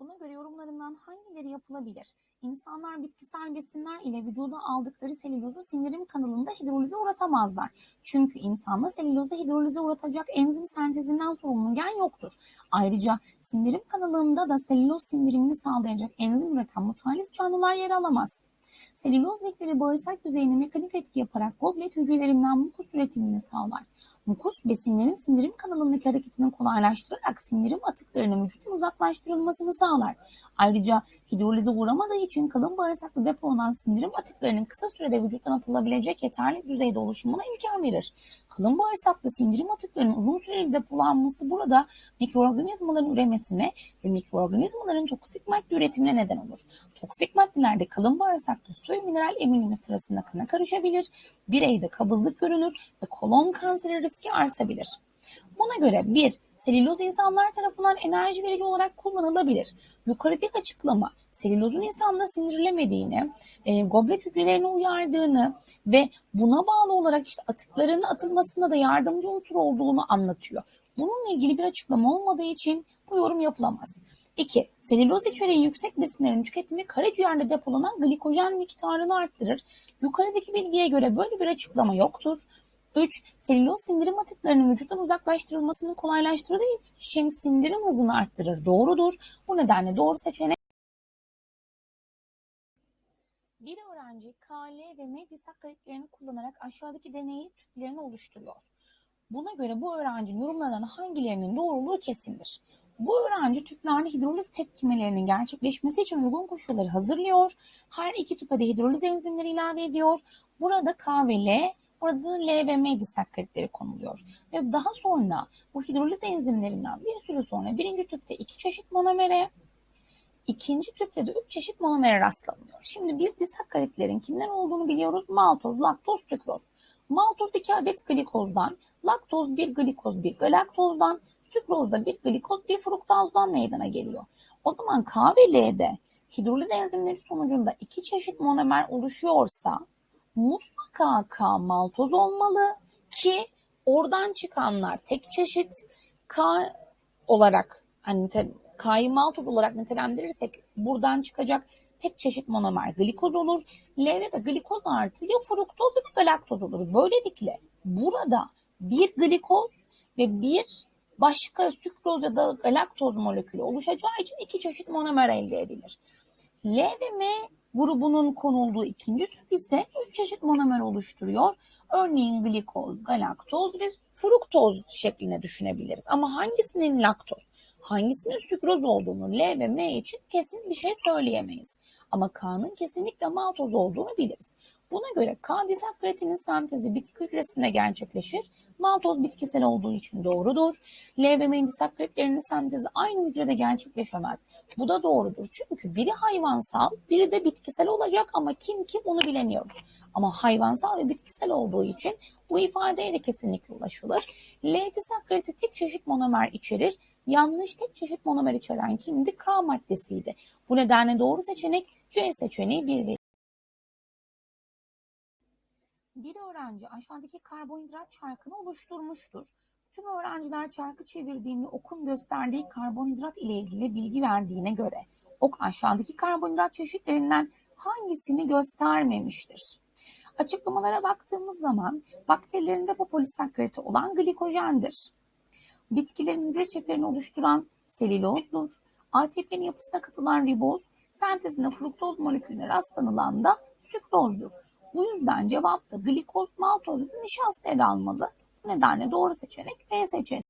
Buna göre yorumlarından hangileri yapılabilir? İnsanlar bitkisel besinler ile vücuda aldıkları selülozu sindirim kanalında hidrolize uğratamazlar. Çünkü insanda selülozu hidrolize uğratacak enzim sentezinden sorumlu gen yoktur. Ayrıca sindirim kanalında da selüloz sindirimini sağlayacak enzim üreten mutualis canlılar yer alamaz. Selüloz lifleri bağırsak yüzeyine mekanik etki yaparak goblet hücrelerinden mukus üretimini sağlar. Mukus besinlerin sindirim kanalındaki hareketini kolaylaştırarak sindirim atıklarının vücuttan uzaklaştırılmasını sağlar. Ayrıca hidrolize uğramadığı için kalın bağırsakta depolanan sindirim atıklarının kısa sürede vücuttan atılabilecek yeterli düzeyde oluşumuna imkan verir. Kalın bağırsakta sindirim atıklarının uzun süreli depolanması burada mikroorganizmaların üremesine ve mikroorganizmaların toksik madde üretimine neden olur. Toksik maddelerde kalın bağırsakta su mineral emilimi sırasında kana karışabilir, bireyde kabızlık görünür ve kolon kanseri riski artabilir. Buna göre 1. Selüloz insanlar tarafından enerji verici olarak kullanılabilir. Yukarıdaki açıklama selülozun insanda sindirilemediğini, e, goblet hücrelerini uyardığını ve buna bağlı olarak işte atıkların atılmasında da yardımcı unsur olduğunu anlatıyor. Bununla ilgili bir açıklama olmadığı için bu yorum yapılamaz. 2. Selüloz içeriği yüksek besinlerin tüketimi karaciğerde depolanan glikojen miktarını arttırır. Yukarıdaki bilgiye göre böyle bir açıklama yoktur. 3. Selüloz sindirim atıklarının vücuttan uzaklaştırılmasını kolaylaştırdığı için sindirim hızını arttırır. Doğrudur. Bu nedenle doğru seçenek bir öğrenci KL ve M disakkaritlerini kullanarak aşağıdaki deneyi tüplerini oluşturuyor. Buna göre bu öğrencinin yorumlarından hangilerinin doğruluğu kesindir. Bu öğrenci tüplerde hidroliz tepkimelerinin gerçekleşmesi için uygun koşulları hazırlıyor. Her iki tüpe de hidroliz enzimleri ilave ediyor. Burada K ve L, burada da L ve M konuluyor. Ve daha sonra bu hidroliz enzimlerinden bir süre sonra birinci tüpte iki çeşit monomere, ikinci tüpte de üç çeşit monomere rastlanıyor. Şimdi biz disakkaritlerin kimden olduğunu biliyoruz. Maltoz, laktoz, sükroz. Maltoz 2 adet glikozdan, laktoz 1 glikoz 1 galaktozdan, sükroz da 1 glikoz 1 fruktazdan meydana geliyor. O zaman K ve L'de hidroliz enzimleri sonucunda iki çeşit monomer oluşuyorsa mutlaka K maltoz olmalı ki oradan çıkanlar tek çeşit K olarak hani K'yı maltoz olarak nitelendirirsek buradan çıkacak tek çeşit monomer glikoz olur. L'de de glikoz artı ya fruktoz ya da galaktoz olur. Böylelikle burada bir glikoz ve bir başka sükroz ya da galaktoz molekülü oluşacağı için iki çeşit monomer elde edilir. L ve M grubunun konulduğu ikinci tüp ise üç çeşit monomer oluşturuyor. Örneğin glikoz, galaktoz ve fruktoz şeklinde düşünebiliriz. Ama hangisinin laktoz, hangisinin sükroz olduğunu L ve M için kesin bir şey söyleyemeyiz. Ama K'nın kesinlikle maltoz olduğunu biliriz. Buna göre K disakkaritinin sentezi bitki hücresinde gerçekleşir. Maltoz bitkisel olduğu için doğrudur. L ve sentezi aynı hücrede gerçekleşemez. Bu da doğrudur. Çünkü biri hayvansal, biri de bitkisel olacak ama kim kim onu bilemiyoruz. Ama hayvansal ve bitkisel olduğu için bu ifadeye de kesinlikle ulaşılır. L disakkariti tek çeşit monomer içerir. Yanlış tek çeşit monomer içeren kimdi? K maddesiydi. Bu nedenle doğru seçenek C seçeneği 1 ve bir öğrenci aşağıdaki karbonhidrat çarkını oluşturmuştur. Tüm öğrenciler çarkı çevirdiğinde okun gösterdiği karbonhidrat ile ilgili bilgi verdiğine göre ok aşağıdaki karbonhidrat çeşitlerinden hangisini göstermemiştir? Açıklamalara baktığımız zaman bakterilerin depopolisakkariti olan glikojendir. Bitkilerin hücre çeperini oluşturan selülozdur. ATP'nin yapısına katılan riboz, sentezinde fruktoz molekülüne rastlanılan da sükrozdur. Bu yüzden cevapta glikoz, maltoz nişasta yer almalı. Bu nedenle doğru seçenek B seçeneği.